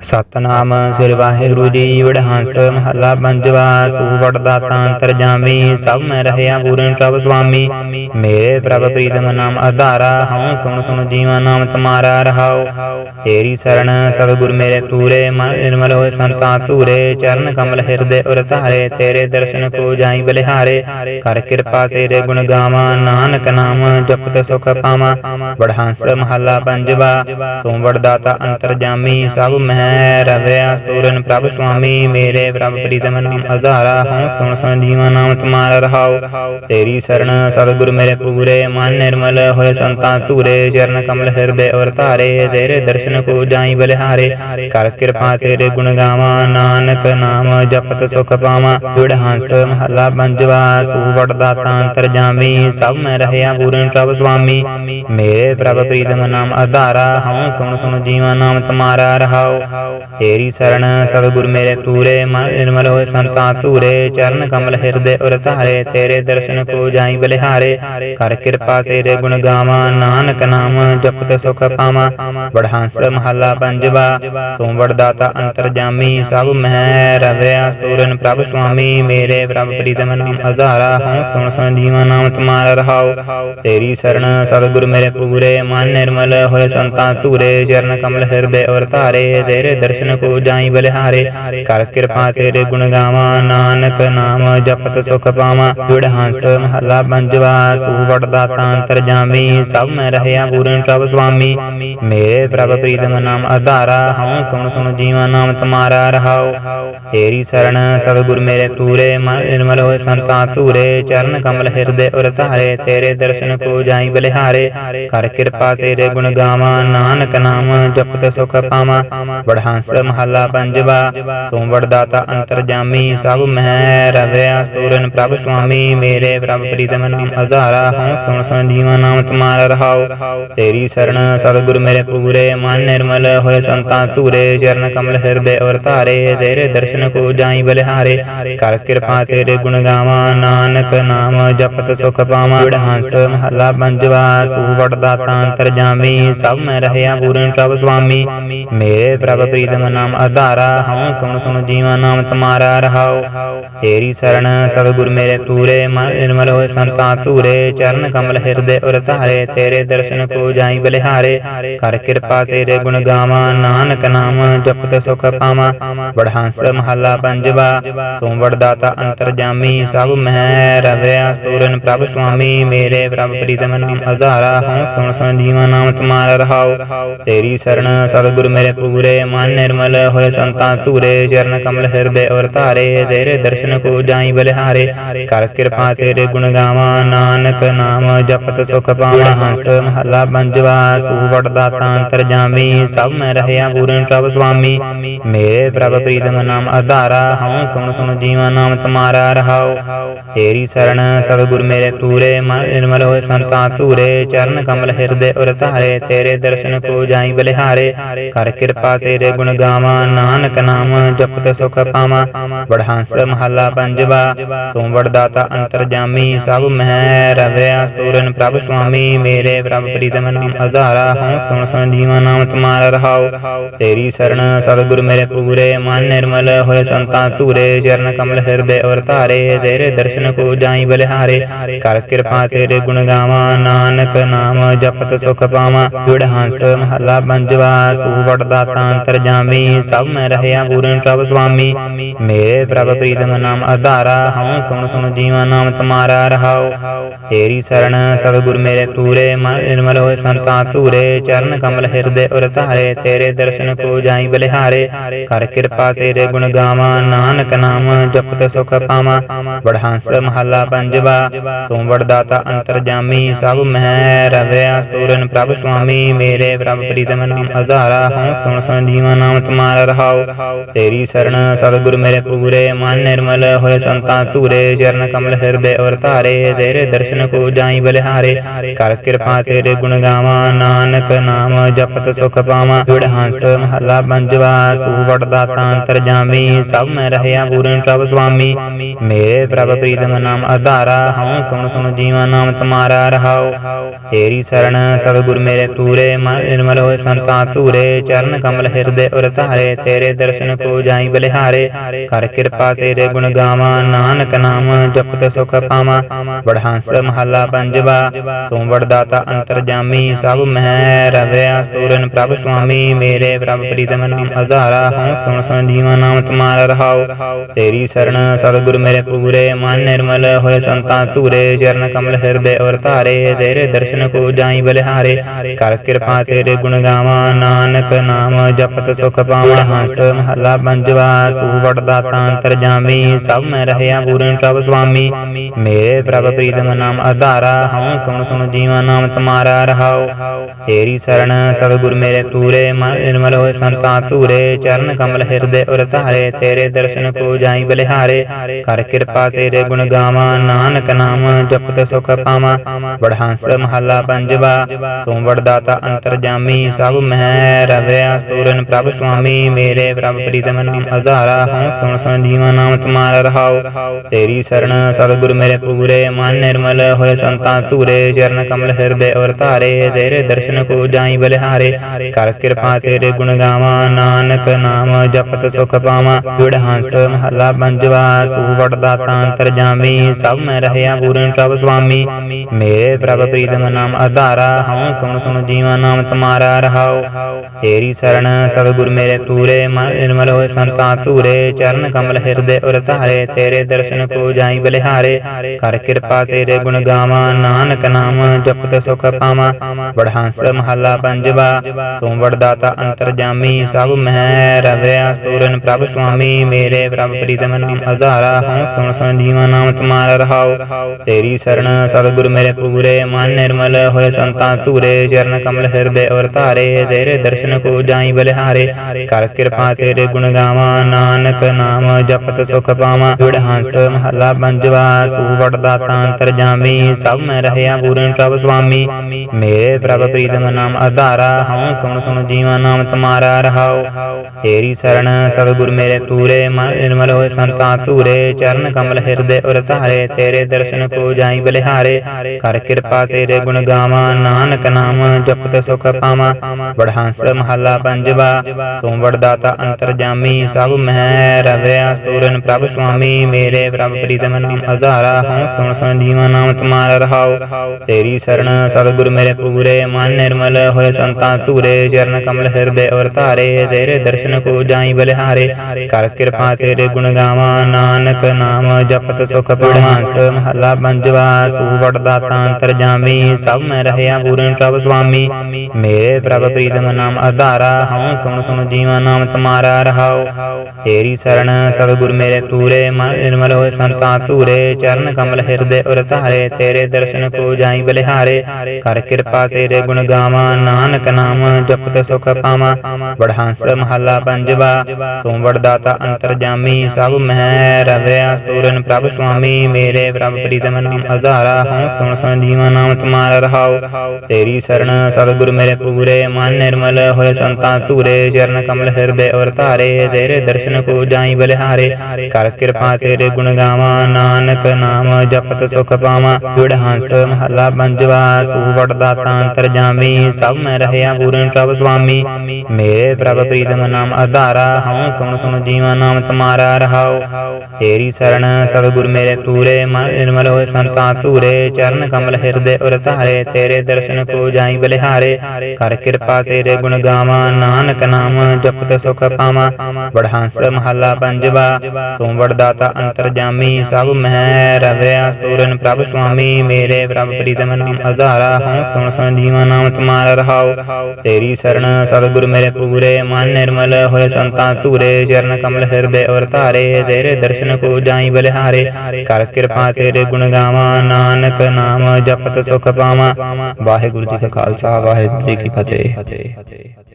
ਸਤਨਾਮ, ਸ੍ਰੀ ਵਾਹਿਗੁਰੂ ਜੀ ਵਡਹੰਸ ਮਹੱਲਾ ਪੰਜਵਾ, ਤੂੰ ਵਡਦਾ ਤਾਂ ਅੰਤਰਜਾਮੀ ਸਭ ਮੈਂ ਰਹਿਆ ਪੂਰਨ ਪ੍ਰਭ ਸੁਆਮੀ। ਮੇਰੇ ਪ੍ਰਭ ਪ੍ਰੀਤਮ ਨਾਮ ਆਧਾਰਾ, ਹਉ ਸੁਣ ਸੁਣ ਜੀਵਾ ਨਾਮ ਤੁਮਾਰਾ ਰਹਾਉ। ਤੇਰੀ ਸਰਣ ਸਤਿਗੁਰ ਮੇਰੇ ਪੂਰੇ, ਮਨ ਨਿਰਮਲ ਹੋਏ ਸੰਤਾਂ ਧੂਰੇ, ਚਰਨ ਕਮਲ ਹਿਰਦੇ ਉਰ ਧਾਰੇ, ਤੇਰੇ ਦਰਸ਼ਨ ਕੋ ਜਾਈ ਬਲਿਹਾਰੇ। ਕਰ ਕਿਰਪਾ ਤੇਰੇ ਗੁਣ ਗਾਵਾਂ, ਨਾਨਕ ਨਾਮ ਜਪਤ ਸੁਖ ਪਾਵਾਂ। ਵਡਹੰਸ ਮਹੱਲਾ ਪੰਜਵਾ, ਤੂੰ ਵਡਦਾਤਾ ਅੰਤਰਜਾਮੀ, ਸਭ ਮੈਂ ਮੈਂ ਰਵਿਆ ਸੂਰਨ ਪ੍ਰਭ ਸੁਆਮੀ, ਮੇਰੇ ਪ੍ਰਭ ਪ੍ਰੀਤਮ ਨਾਮ ਆਧਾਰਾ ਹਉ, ਸੁਣ ਸੁਣ ਜੀਵਾ ਨਾਮ ਤੁਮਾਰਾ ਰਹਾਉ। ਤੇਰੀ ਸਰਣ ਸਤਿਗੁਰ ਮੇਰੇ ਪੂਰੇ ਮਨ ਨਿਰਮਲ ਹੋਏ, ਸੰਤਾਂ ਧੂਰੇ ਚਰਨ ਕਮਲ ਹਿਰਦੇ ਔਰ ਧਾਰੇ, ਤੇਰੇ ਦਰਸ਼ਨ ਕੋ ਜਾਈ ਬਲਿਹਾਰੇ। ਕਰ ਕਿਰਪਾ ਤੇਰੇ ਗੁਣ ਗਾਵਾਂ, ਨਾਨਕ ਨਾਮ ਜਪਤ ਸੁਖ ਪਾਵਾਂ। ਗੁੜ ਹੰਸ ਮਹੱਲਾ ਪੰਜਵਾ, ਤੂੰ ਵਡਦਾ ਤਾਂ ਅੰਤਰਜਾਮੀ ਸਭ ਮੈਂ ਰਹਿਆ ਪੂਰਨ ਪ੍ਰਭ ਸੁਆਮੀ। ਮੇਰੇ ਪ੍ਰਭ ਪ੍ਰੀਤਮ ਨਾਮ ਆਧਾਰਾ ਹਉ, ਸੁਣ ਸੁਣ ਜੀਵਾ ਨਾਮ ਤੁਮਾਰਾ ਰਹਾਉ। ਤੇਰੀ ਸਰਣ ਸਤਿਗੁਰ ਮੇਰੇ ਪੂਰੇ ਮਨ, ਨਿਰਮਲ ਹੋਏ ਸੰਤਾਂ, ਧੂਰੇ ਚਰਨ, ਕਮਲ ਹਿਰਦੇ ਉਰ ਧਾਰੇ ਤੇਰੇ ਦਰਸ਼ਨ ਕੋ ਜਾਈ ਬਲਿਹਾਰੇ। ਕਰ ਕਿਰਪਾ ਤੇਰੇ ਗੁਣ ਗਾਵਾਂ, ਨਾਨਕ ਨਾਮ ਜਪਤ ਸੁਖ ਪਾਵਾਂ। ਵਡਹੰਸ ਮਹੱਲਾ ਪੰਜਵਾ, ਤੂੰ ਵਡਦਾਤਾ ਅੰਤਰਜਾਮੀ ਸਭ ਮੈਂ ਰਵਿਆ ਪੂਰਨ ਪ੍ਰਭ ਸੁਆਮੀ। ਮੇਰੇ ਪ੍ਰਭ ਪ੍ਰੀਤਮ ਨਾਮ ਆਧਾਰਾ ਹਉ ਸੁਣ ਸੁਣ ਜੀਵਾ ਨਾਮ ਤੁਮਾਰਾ ਰਹਾਉ। ਤੇਰੀ ਸਰਣ ਸਤਿਗੁਰ ਮੇਰੇ ਪੂਰੇ ਮਨ, ਨਿਰਮਲ ਹੋਏ ਸੰਤਾਂ, ਧੂਰੇ ਚਰਨ, ਕਮਲ ਹਿਰਦੇ ਔਰ ਧਾਰੇ ਤੇਰੇ ਦਰਸ਼ਨ ਕੋ ਜਾਈ ਬਲਿਹਾਰੇ ਕਰ ਕਿਰਪਾ ਤੇਰੇ ਗੁਣ ਗਾਵਾਂ ਨਾਨਕ ਨਾਮ ਜਪਤ ਸੁਖ ਪਾਵਾਂ ਗੁੜ ਹੰਸ ਮਹੱਲਾ ਪੰਜਵਾ ਤੂੰ ਵਡਦਾ ਤਾਂ ਅੰਤਰਜਾਮੀ ਸਭ ਮੈਂ ਰਹਿਆ ਪੂਰਨ ਪ੍ਰਭ ਸੁਆਮੀ ਮੇਰੇ ਪ੍ਰਭ ਪ੍ਰੀਤਮ ਨਾਮ ਆਧਾਰਾ ਹਉ ਸੁਣ ਸੁਣ ਜੀਵਾ ਨਾਮ ਤੁਮਾਰਾ ਰਹਾਉ ਤੇਰੀ ਸਰਣ ਸਤਿਗੁਰ ਮੇਰੇ ਪੂਰੇ ਮਨ ਨਿਰਮਲ ਹੋਏ ਸੰਤਾਂ ਧੂਰੇ ਚਰਨ ਕਮਲ ਹਿਰਦੇ ਉਰ ਧਾਰੇ ਤੇਰੇ ਦਰਸ਼ਨ ਕੋ ਜਾਈ ਬਲਿਹਾਰੇ ਕਰ ਕਿਰਪਾ ਤੇਰੇ ਗੁਣ ਗਾਵਾਂ ਨਾਨਕ ਨਾਮ ਜਪਤ ਸੁਖ ਪਾਵਾਂ ਵਡਹੰਸ ਮਹੱਲਾ ਪੰਜਵਾ, ਤੂੰ ਵਡਦਾਤਾ ਅੰਤਰਜਾਮੀ ਸਭ ਮੈਂ ਰਵਿਆ ਪੂਰਨ ਪ੍ਰਭ ਸੁਆਮੀ, ਮੇਰੇ ਪ੍ਰਭ ਪ੍ਰੀਤਮ ਨਾਮ ਆਧਾਰਾ ਹਉ ਸੁਣ ਸੁਣ ਜੀਵਾ ਨਾਮ ਤੁਮਾਰਾ ਰਹਾਉ। ਤੇਰੀ ਸਰਣ ਸਤਿਗੁਰ ਮੇਰੇ ਪੂਰੇ, ਮਨ ਨਿਰਮਲ ਹੋਏ ਸੰਤਾਂ ਧੂਰੇ, ਚਰਨ ਕਮਲ ਹਿਰਦੇ ਔਰ ਧਾਰੇ, ਤੇਰੇ ਦਰਸ਼ਨ ਕੋ ਜਾਈ ਬਲਿਹਾਰੇ। ਕਰ ਕਿਰਪਾ ਤੇਰੇ ਗੁਣ ਗਾਵਾਂ, ਨਾਨਕ ਨਾਮ ਜਪਤ ਸੁਖ ਪਾਵਾਂ। ਵਡਹੰਸ ਮਹੱਲਾ ਪੰਜਵਾ, ਤੂੰ ਵਡਦਾ ਅੰਤਰਜਾਮੀ ਸਭ ਮੈਂ ਰਹਿਆ ਪੂਰਨ ਪ੍ਰਭ ਸੁਆਮੀ। ਮੇਰੇ ਪ੍ਰਭ ਪ੍ਰੀਤਮ ਨਾਮ ਆਧਾਰਾ, ਹਉ ਸੁਣ ਸੁਣ ਜੀਵਾ ਨਾਮ ਤੁਮਾਰਾ ਰਹਾਉ। ਤੇਰੀ ਸਰਣ ਸਤਿਗੁਰ ਮੇਰੇ ਪੂਰੇ, ਮਨ ਨਿਰਮਲ ਹੋਏ ਸੰਤਾਂ ਧੂਰੇ, ਚਰਨ ਕਮਲ ਹਿਰਦੇ ਉਰ ਧਾਰੇ, ਤੇਰੇ ਦਰਸ਼ਨ ਕੋ ਜਾਈ ਬਲਿਹਾਰੇ। ਕਰ ਕਿਰਪਾ ਤੇਰੇ ਗੁਣ ਗਾਵਾਂ, ਨਾਨਕ ਨਾਮ ਜਪਤ ਸੁਖ ਪਾਵਾਂ। ਵਡਹੰਸ ਮਹੱਲਾ ਪੰਜਵਾ, ਤੂੰ ਵਡਦਾਤਾ ਅੰਤਰਜਾਮੀ ਸਭ ਮੈਂ ਰਵਿਆ ਪੂਰਨ ਪ੍ਰਭ ਸੁਆਮੀ। ਮੇਰੇ ਪ੍ਰਭ ਪ੍ਰੀਤਮ ਨਾਮ ਆਧਾਰਾ, ਹਉ ਸੁਣ ਸੁਣ ਜੀਵਾ ਨਾਮ ਤੁਮਾਰਾ ਰਹਾਉ। ਤੇਰੀ ਸਰਣ ਸਤਿਗੁਰ ਮੇਰੇ ਪੂਰੇ ਮਨ ਨਿਰਮਲ ਹੋਏ ਸੰਤਾਂ ਧੂਰੇ, ਚਰਨ ਕਮਲ ਹਿਰਦੇ ਔਰ ਧਾਰੇ, ਤੇਰੇ ਦਰਸ਼ਨ ਕੋ ਜਾਈ ਬਲਿਹਾਰੇ। ਕਰ ਕਿਰਪਾ ਤੇਰੇ ਗੁਣ ਗਾਵਾਂ, ਨਾਨਕ ਨਾਮ ਜਪਤ ਸੁਖ ਪਾਵਾਂ ਹੰਸ ਮਹੱਲਾ ਪੰਜਵਾ, ਤੂੰ ਵਡਦਾ ਤਾਂ ਅੰਤਰਜਾਮੀ ਸਭ ਮੈਂ ਰਹਿਆ ਪੂਰਨ ਪ੍ਰਭ ਸੁਆਮੀ। ਮੇਰੇ ਪ੍ਰਭ ਪ੍ਰੀਤਮ ਨਾਮ ਆਧਾਰਾ। ਹਉ ਸੁਣ ਸੁਣ ਜੀਵਾ ਨਾਮ ਤੁਮਾਰਾ ਰਹਾਉ। ਤੇਰੀ ਸਰਣ ਸਤਿਗੁਰ ਮੇਰੇ ਪੂਰੇ। ਮਨ ਨਿਰਮਲ ਹੋਏ ਸੰਤਾਂ ਧੂਰੇ, ਚਰਨ ਕਮਲ ਹਿਰਦੇ ਔਰ ਧਾਰੇ। ਤੇਰੇ ਦਰਸ਼ਨ ਕੋ ਜਾਈ ਬਲਿਹਾਰੇ। ਕਰ ਕਿਰਪਾ ਤੇਰੇ ਗੁਣ ਗਾਵਾਂ, ਨਾਨਕ ਨਾਮ ਜਪਤ ਸੁਖ ਪਾਵਾਂ। ਵਡਹੰਸ ਮਹੱਲਾ ਪੰਜਵਾ, ਤੂੰ ਵਡਦਾਤਾ ਅੰਤਰਜਾਮੀ ਸਭ ਮੈਂ ਰਵਿਆ ਪੂਰਨ ਪ੍ਰਭ ਸੁਆਮੀ। ਮੇਰੇ ਪ੍ਰਭ ਪ੍ਰੀਤਮ ਨਾਮ ਆਧਾਰਾ ਹਉ ਸੁਣ ਸੁਣ ਜੀਵਾ ਨਾਮ ਤੁਮਾਰਾ ਰਹਾਉ। ਤੇਰੀ ਸਰਣ ਸਤਿਗੁਰ ਮੇਰੇ ਪੂਰੇ, ਮਨ ਨਿਰਮਲ ਹੋਏ ਸੰਤਾਂ ਧੂਰੇ। ਚਰਨ ਕਮਲ ਹਿਰਦੇ ਔਰ ਧਾਰੇ, ਤੇਰੇ ਦਰਸ਼ਨ ਕੋ ਜਾਈ ਬਲਿਹਾਰੇ। ਕਰ ਕਿਰਪਾ ਤੇਰੇ ਗੁਣ ਗਾਵਾਂ, ਨਾਨਕ ਨਾਮ ਜਪਤ ਸੁਖ ਪਾਵਾਂ। ਗੁੜ ਹੰਸ ਮਹੱਲਾ ਪੰਜਵਾ, ਤੂੰ ਵਡਦਾ ਤਾਂ ਅੰਤਰਜਾਮੀ ਸਭ ਮੈਂ ਰਹਿਆ ਪੂਰਨ ਪ੍ਰਭ ਸੁਆਮੀ। ਮੇਰੇ ਪ੍ਰਭ ਪ੍ਰੀਤਮ ਨਾਮ ਆਧਾਰਾ ਹਉ ਸੁਣ ਸੁਣ ਜੀਵਾ ਨਾਮ ਤੁਮਾਰਾ ਰਹਾਉ। ਤੇਰੀ ਸਰਣ ਸਤਿਗੁਰ ਮੇਰੇ ਪੂਰੇ, ਮਨ ਨਿਰਮਲ ਹੋਏ ਸੰਤਾਂ ਧੂਰੇ, ਚਰਨ ਕਮਲ ਹਿਰਦੇ ਉਰ ਧਾਰੇ, ਤੇਰੇ ਦਰਸ਼ਨ ਕੋ ਜਾਈ ਬਲਿਹਾਰੇ। ਕਰ ਕਿਰਪਾ ਤੇਰੇ ਗੁਣ ਗਾਵਾਂ, ਨਾਨਕ ਨਾਮ ਜਪਤ ਸੁਖ ਪਾਵਾਂ। ਵਡਹੰਸ ਮਹੱਲਾ ਪੰਜਵਾ, ਤੂੰ ਵੜਦਾਤਾ ਅੰਤਰ ਜਾਮੀ ਸਭ ਮੈਂ ਰਵਿਆ ਪੂਰਨ ਪ੍ਰਭ ਸੁਆਮੀ। ਮੇਰੇ ਪ੍ਰਭ ਪ੍ਰੀਤਮ ਨਾਮ ਆਧਾਰਾ ਹਉ ਸੁਣ ਸੁਣ ਜੀਵਾ ਨਾਮ ਤੁਮਾਰਾ ਰਹਾਉ ਤੇਰੀ ਸਰਣ ਸਤਿਗੁਰ ਮੇਰੇ ਪੂਰੇ ਮਨ ਨਿਰਮਲ ਹੋਏ ਸੰਤਾਂ ਧੂਰੇ ਚਰਨ ਕਮਲ ਹਿਰਦੇ ਔਰ ਧਾਰੇ ਤੇਰੇ ਦਰਸ਼ਨ ਕੋ ਜਾਈ ਬਲਿਹਾਰੇ ਕਰ ਕਿਰਪਾ ਤੇਰੇ ਗੁਣ ਗਾਵਾਂ ਨਾਨਕ ਨਾਮ ਜਪਤ ਸੁਖ ਪਾਵਾਂ ਗੁੜ ਹੰਸ ਮਹੱਲਾ ਪੰਜਵਾ ਤੂੰ ਵਡਦਾ ਤਾਂ ਅੰਤਰਜਾਮੀ ਸਭ ਮੈਂ ਰਹਿਆ ਪੂਰਨ ਪ੍ਰਭ ਸੁਆਮੀ ਮੇਰੇ ਪ੍ਰਭ ਪ੍ਰੀਤਮ ਨਾਮ ਆਧਾਰਾ ਹਉ ਸੁਣ ਸੁਣ ਜੀਵਾ ਨਾਮ ਤੁਮਾਰਾ ਰਹਾਉ ਤੇਰੀ ਸਰਣ ਸਤਿਗੁਰ ਮੇਰੇ ਪੂਰੇ ਮਨ ਨਿਰਮਲ ਹੋਏ ਸੰਤਾਂ ਧੂਰੇ ਚਰਨ ਕਮਲ ਹਿਰਦੇ ਹਿਰਦੇ ਉਰ ਧਾਰੇ ਤੇਰੇ ਦਰਸ਼ਨ ਕੋ ਜਾਈ ਬਲਿਹਾਰੇ ਕਰ ਕਿਰਪਾ ਤੇਰੇ ਗੁਣ ਗਾਵਾਂ ਨਾਨਕ ਨਾਮ ਜਪਤ ਸੁਖ ਪਾਵਾਂ ਵਡਹੰਸ ਮਹੱਲਾ ਪੰਜਵਾ ਤੂੰ ਵਡਦਾਤਾ ਅੰਤਰ ਜਾਮੀ ਸਭ ਮਹਿ ਰਵਿਆ ਸੂਰਨ ਪ੍ਰਭ ਸੁਆਮੀ ਮੇਰੇ ਪ੍ਰਭ ਪ੍ਰੀਤਮ ਨਾਮ ਆਧਾਰਾ ਹਉ ਸੁਣ ਸੁਣ ਜੀਵਾ ਨਾਮ ਤੁਮਾਰਾ ਰਹਾਉ ਤੇਰੀ ਸਰਣ ਸਤਿਗੁਰ ਮੇਰੇ ਪੂਰੇ ਮਨ ਨਿਰਮਲ ਹੋਏ ਸੰਤਾਂ ਧੂਰੇ ਚਰਨ ਕਮਲ ਹਿਰਦੇ ਔਰ ਧਾਰੇ ਤੇਰੇ ਦਰਸ਼ਨ ਕੋ ਜਾਈ ਬਲਿਹਾਰੇ ਕਰ ਕਿਰਪਾ ਤੇਰੇ ਗੁਣ ਗਾਵਾਂ ਨਾਨਕ ਨਾਮ ਜਪਤ ਸੁਖ ਪਾਵਾਂ ਹੰਸ ਮਹੱਲਾ ਪੰਜਵਾ ਤੂੰ ਵਡਦਾ ਤਾਂਤਰ ਜਾਮੀ ਸਭ ਮੈਂ ਰਹਿਆ ਪੂਰਨ ਪ੍ਰਭ ਸੁਆਮੀ ਮੇਰੇ ਪ੍ਰਭ ਪ੍ਰੀਤਮ ਨਾਮ ਆਧਾਰਾ ਹਉ ਸੁਣ ਸੁਣ ਜੀਵਾ ਨਾਮ ਤੁਮਾਰਾ ਰਹਾਉ ਤੇਰੀ ਸਰਣ ਸਤਿਗੁਰ ਮੇਰੇ ਪੂਰੇ ਮਨ ਨਿਰਮਲ ਹੋਏ ਸੰਤਾਂ ਧੂਰੇ ਚਰਨ ਕਮਲ ਹਿਰਦੇ ਉਰ ਧਾਰੇ ਤੇਰੇ ਦਰਸ਼ਨ ਕੋ ਜਾਈ ਬਲਿਹਾਰੇ ਕਰ ਕਿਰਪਾ ਤੇਰੇ ਗੁਣ ਗਾਵਾਂ ਨਾਨਕ ਨਾਮ ਜਪਤ ਸੁਖ ਪਾਵਾਂ ਵਡਹੰਸ ਮਹੱਲਾ ਪੰਜਵਾ ਤੂੰ ਵਡਦਾਤਾ ਅੰਤਰ ਜਾਮੀ ਸਭ ਮਹਿ ਰਵਿਆ ਸੂਰਨ ਪ੍ਰਭ ਸੁਆਮੀ, ਮੇਰੇ ਪ੍ਰਭ ਪ੍ਰੀਤਮ ਨਾਮ ਆਧਾਰਾ ਹਉ, ਸੁਣ ਸੁਣ ਜੀਵਾ ਨਾਮ ਤੁਮਾਰਾ ਰਹਾਉ। ਤੇਰੀ ਸਰਣ ਸਤਿਗੁਰ ਮੇਰੇ ਪੂਰੇ ਮਨ ਨਿਰਮਲ ਹੋਏ ਸੰਤਾਂ ਧੂਰੇ, ਚਰਨ ਕਮਲ ਹਿਰਦੇ ਔਰ ਧਾਰੇ, ਤੇਰੇ ਦਰਸ਼ਨ ਕੋ ਜਾਈ ਬਲਿਹਾਰੇ। ਕਰ ਕਿਰਪਾ ਤੇਰੇ ਗੁਣ ਗਾਵਾਂ, ਨਾਨਕ ਨਾਮ ਜਪਤ ਸੁਖ ਪਾਵਾਂ। ਗੁੜ ਹੰਸ ਮਹੱਲਾ ਪੰਜਵਾ ਤੂੰ ਵਡਦਾ ਤਾਂਤਰ ਜਾਮੀ ਸਭ ਮੈਂ ਰਹਿਆ ਪੂਰਨ ਪ੍ਰਭ ਸੁਆਮੀ। ਮੇਰੇ ਪ੍ਰਭ ਪ੍ਰੀਤਮ ਨਾਮ ਆਧਾਰਾ ਹਉ, ਸੁਣ ਸੁਣ ਜੀਵਾ ਨਾਮ ਤੁਮਾਰਾ ਰਹਾਉ। ਤੇਰੀ ਸਰਣ ਸਤਿਗੁਰ ਮੇਰੇ ਪੂਰੇ ਮਨ ਨਿਰਮਲ ਹੋਏ ਸੰਤਾਂ ਧੂਰੇ ਚਰਨ ਕਮਲ ਹਿਰਦੇ ਉਰ ਧਾਰੇ ਤੇਰੇ ਦਰਸ਼ਨ ਕੋ ਜਾਈ ਬਲਿਹਾਰੇ ਕਰ ਕਿਰਪਾ ਤੇਰੇ ਗੁਣ ਗਾਵਾਂ ਨਾਨਕ ਨਾਮ ਜਪਤ ਸੁਖ ਪਾਵਾਂ ਵਡਹੰਸ ਮਹੱਲਾ ਪੰਜਵਾ ਤੂੰ ਵਡਦਾਤਾ ਅੰਤਰ ਜਾਮੀ ਸਭ ਮਹਿ ਰਵਿਆ ਸੂਰਨ ਪ੍ਰਭ ਸੁਆਮੀ ਮੇਰੇ ਪ੍ਰਭ ਪ੍ਰੀਤਮ ਨਾਮ ਆਧਾਰਾ ਹਉ ਸੁਣ ਸੁਣ ਜੀਵਾ ਨਾਮ ਤੁਮਾਰਾ ਰਹਾਉ ਤੇਰੀ ਸਰਣ ਸਤਿਗੁਰ ਮੇਰੇ ਪੂਰੇ ਮਨ ਨਿਰਮਲ ਹੋਏ ਸੰਤਾਂ ਧੂਰੇ ਚਰਨ ਕਮਲ ਹਿਰਦੇ ਔਰ ਧਾਰੇ ਤੇਰੇ ਦਰਸ਼ਨ ਕੋ ਜਾਈ ਬਲਿਹਾਰੇ ਕਰ ਕਿਰਪਾ ਤੇਰੇ ਗੁਣ ਗਾਵਾਂ, ਨਾਨਕ ਨਾਮ ਜਪਤ ਸੁਖ ਪਾਵਾਂ। ਵਿੜਹੰਸ ਮਹੱਲਾ ਪੰਜਵਾ, ਤੂੰ ਵਡਦਾ ਤਾਂਤਰ ਜਾਮੀ ਸਭ ਮੈਂ ਰਹਿਆ ਪੂਰਨ ਪ੍ਰਭ ਸੁਆਮੀ। ਮੇਰੇ ਪ੍ਰਭ ਪ੍ਰੀਤਮ ਨਾਮ ਆਧਾਰਾ। ਹਉ ਸੁਣ ਸੁਣ ਜੀਵਾ ਨਾਮ ਤੁਮਾਰਾ ਰਹਾਉ। ਤੇਰੀ ਸਰਣ ਸਤਿਗੁਰ ਮੇਰੇ ਪੂਰੇ। ਮਨ ਨਿਰਮਲ ਹੋਏ ਸੰਤਾਂ ਧੂਰੇ। ਚਰਨ ਕਮਲ ਹਿਰਦੇ ਉਰ ਧਾਰੇ। ਤੇਰੇ ਦਰਸ਼ਨ ਕੋ ਜਾਈ ਬਲਿਹਾਰੇ। ਕਰ ਕਿਰਪਾ ਤੇਰੇ ਗੁਣ ਗਾਵਾਂ। ਨਾਨਕ ਨਾਮ ਜਪਤ ਸੁਖ ਪਾਵਾਂ। ਵਡਹੰਸ ਮਹੱਲਾ ਪੰਜਵਾ ਤੂੰ ਵਡਦਾਤਾ ਅੰਤਰ ਜਾਮੀ ਸਭ ਮਹਿ ਰਵਿਆ, ਸੂਰਨ ਪ੍ਰਭ ਸੁਆਮੀ, ਮੇਰੇ ਪ੍ਰਭ ਪ੍ਰੀਤਮ ਨਾਮ ਆਧਾਰਾ ਹਉ ਸੁਣ ਸੁਣ ਜੀਵਾ ਨਾਮ ਤੁਮਾਰਾ ਰਹਾਉ ਤੇਰੀ ਸਰਣ ਸਤਿਗੁਰ ਮੇਰੇ ਪੂਰੇ ਮਨ ਨਿਰਮਲ ਹੋਏ, ਸੰਤਾਂ ਧੂਰੇ ਚਰਨ ਕਮਲ ਹਿਰਦੇ ਔਰ ਧਾਰੇ, ਤੇਰੇ ਦਰਸ਼ਨ ਕੋ ਜਾਈ ਬਲਿਹਾਰੇ। ਕਰ ਕਿਰਪਾ ਤੇਰੇ ਗੁਣ ਗਾਵਾਂ, ਨਾਨਕ ਨਾਮ ਜਪਤ ਸੁਖ ਪਾਵਾਂਸ ਮਹੱਲਾ ਪੰਜਵਾ, ਤੂੰ ਵਡਦਾ ਤਾਂਤਰ ਜਾਮੀ ਸਭ ਮੈਂ ਰਹਿਆ ਪੂਰਨ ਪ੍ਰਭ ਸੁਆਮੀ। ਮੇਰੇ ਪ੍ਰਭ ਪ੍ਰੀਤਮ ਨਾਮ ਆਧਾਰਾ ਹਉ ਸੁਣ ਸੁਣ ਜੀਵਾ ਨਾਮ ਤੁਮਾਰਾ ਰਹਾਉ ਤੇਰੀ ਸਰਣ ਸਤਿਗੁਰ ਮੇਰੇ ਪੂਰੇ ਮਨ ਨਿਰਮਲ ਹੋਏ ਸੰਤਾਂ ਧੂਰੇ ਚਰਨ ਕਮਲ ਹਿਰਦੇ ਉਰ ਧਾਰੇ, ਤੇਰੇ ਦਰਸ਼ਨ ਕੋ ਜਾਈ ਬਲਿਹਾਰੇ। ਕਰ ਕਿਰਪਾ ਤੇਰੇ ਗੁਣ ਗਾਵਾਂ, ਨਾਨਕ ਨਾਮ ਜਪਤ ਸੁਖ ਪਾਵਾਂ। ਵਡਹੰਸ ਮਹੱਲਾ ਪੰਜਵਾ, ਤੂੰ ਵਡਦਾਤਾ ਅੰਤਰ ਜਾਮੀ, ਸਭ ਮਹਿ ਰਵਿਆ ਸੂਰਨ ਪ੍ਰਭ ਸੁਆਮੀ। ਮੇਰੇ ਪ੍ਰਭ ਪ੍ਰੀਤਮ ਨਾਮ ਆਧਾਰਾ ਹਉ ਸੁਣ ਸੁਣ ਜੀਵਾ ਨਾਮ ਤੁਮਾਰਾ ਰਹਾਉ ਤੇਰੀ ਸਰਣ ਸਤਿਗੁਰ ਮੇਰੇ ਪੂਰੇ ਮਨ ਨਿਰਮਲ ਹੋਏ ਸੰਤਾਂ ਧੂਰੇ ਚਰਨ ਕਮਲ ਹਿਰਦੇ ਔਰ ਧਾਰੇ, ਤੇਰੇ ਦਰਸ਼ਨ ਕੋ ਜਾਈ ਬਲਿਹਾਰੇ। ਕਰ ਕਿਰਪਾ ਤੇਰੇ ਗੁਣ ਗਾਵਾਂ, ਨਾਨਕ ਨਾਮ ਜਪਤ ਸੁਖ ਪਾਵਾਂ। ਵਿੜਹੰਸ ਮਹੱਲਾ ਪੰਜਵਾ ਤੂੰ ਵਡਦਾ ਤਾਂਤਰ ਜਾਮੀ ਸਭ ਮੈਂ ਰਹਿਆ ਪੂਰਨ ਪ੍ਰਭ ਸੁਆਮੀ। ਮੇਰੇ ਪ੍ਰਭ ਪ੍ਰੀਤਮ ਨਾਮ ਆਧਾਰਾ, ਹਉ ਸੁਣ ਸੁਣ ਜੀਵਾ ਨਾਮ ਤੁਮਾਰਾ ਰਹਾਉ। ਤੇਰੀ ਸਰਣ ਸਤਿਗੁਰ ਮੇਰੇ ਪੂਰੇ, ਮਨ ਨਿਰਮਲ ਹੋਏ ਸੰਤਾਂ ਧੂਰੇ। ਚਰਨ ਕਮਲ ਹਿਰਦੇ ਉਰ ਧਾਰੇ, ਤੇਰੇ ਦਰਸ਼ਨ ਕੋ ਜਾਈ ਬਲਿਹਾਰੇ। ਕਰ ਕਿਰਪਾ ਤੇਰੇ ਗੁਣ ਗਾਵਾਂ, ਨਾਨਕ ਨਾਮ ਜਪਤ ਸੁਖ ਪਾਵਾਂ ਵਡਹੰਸ ਮਹੱਲਾ ਪੰਜਵਾ ਤੂੰ ਵਡਦਾਤਾ ਅੰਤਰ ਸਭ ਮਹਿ ਰਵਿਆ ਸੂਰਨ ਪ੍ਰਭ ਸੁਆਮੀ ਮੇਰੇ ਪ੍ਰਭ ਪ੍ਰੀਤਮ ਨਾਮ ਆਧਾਰਾ ਹਉ ਸੁਣ ਸੁਣ ਜੀਵਾ ਨਾਮ ਤੁਮਾਰਾ ਰਹਾਉ ਤੇਰੀ ਸਰਣ ਸਤਿਗੁਰ ਮੇਰੇ ਪੂਰੇ ਮਨ ਨਿਰਮਲ ਹੋਏ ਸੰਤਾਂ ਧੂਰੇ ਚਰਨ ਕਮਲ ਹਿਰਦੇ ਔਰ ਧਾਰੇ ਤੇਰੇ ਦਰਸ਼ਨ ਕੋ ਜਾਈ ਬਲਿਹਾਰੇ ਕਰ ਕਿਰਪਾ ਤੇਰੇ ਗੁਣ ਗਾਵਾਂ ਨਾਨਕ ਨਾਮ ਜਪਤ ਸੁਖ ਪਾਵਾਂ ਵਾਹਿਗੁਰੂ ਜੀ ਕਾ ਖਾਲਸਾ ਵਾਹਿਗੁਰੂ ਜੀ ਕੀ ਫਤਿਹ